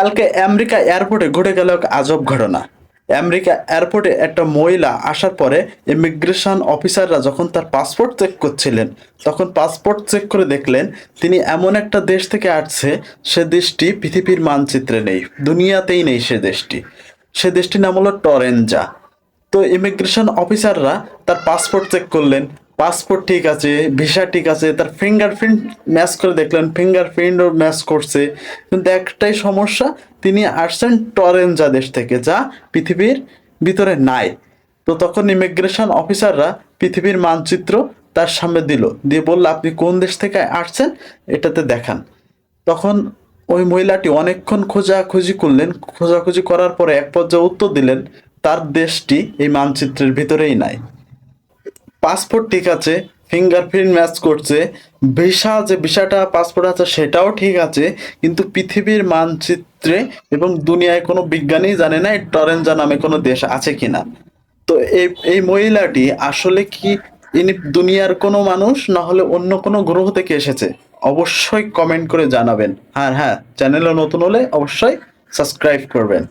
কালকে আমেরিকা এয়ারপোর্টে ঘটে গেল এক আজব ঘটনা। আমেরিকা এয়ারপোর্টে একটা মহিলা আসার পরে ইমিগ্রেশন অফিসাররা যখন তার পাসপোর্ট চেক করছিলেন, তখন পাসপোর্ট চেক করে দেখলেন তিনি এমন একটা দেশ থেকে আসছে, সে দেশটি পৃথিবীর মানচিত্রে নেই, দুনিয়াতেই নেই সে দেশটি। সে দেশটির নাম হলো টরেঞ্জা তো ইমিগ্রেশন অফিসাররা তার পাসপোর্ট চেক করলেন পাসপোর্ট ঠিক আছে, ভিসা ঠিক আছে, তার ফিঙ্গারপ্রিন্ট ম্যাচ করে দেখলেন ফিঙ্গারপ্রিন্টও ম্যাচ করছে। কিন্তু একটাই সমস্যা, তিনি আসছেন টরেঞ্জা দেশ থেকে, যা পৃথিবীর ভিতরে নাই। তো তখন ইমিগ্রেশন অফিসাররা পৃথিবীর মানচিত্র তার সামনে দিল, দিয়ে বলল, আপনি কোন দেশ থেকে আসছেন? এটাতে দেখান। তখন ওই মহিলাটি অনেকক্ষণ খোঁজাখুঁজি করলেন, খোঁজাখুঁজি করার পরে এক পর্যায়ে উত্তর দিলেন, তার দেশটি এই মানচিত্রের ভিতরেই নাই। পাসপোর্ট ঠিক আছে ফিঙ্গারপ্রিন্ট ম্যাচ করছে ভিসা যে ভিসাটা পাসপোর্ট আছে সেটাও ঠিক আছে, কিন্তু পৃথিবীর মানচিত্রে এবং দুনিয়ায় কোনো বিজ্ঞানী জানে না এই টরেঞ্জা নামে কোনো দেশ আছে কিনা। তো এই এই মহিলাটি আসলে কি ইনি দুনিয়ার কোনো মানুষ না হলে অন্য কোনো গ্রহ থেকে এসেছে? অবশ্যই কমেন্ট করে জানাবেন। আর হ্যাঁ চ্যানেলে নতুন হলে অবশ্যই সাবস্ক্রাইব করবেন।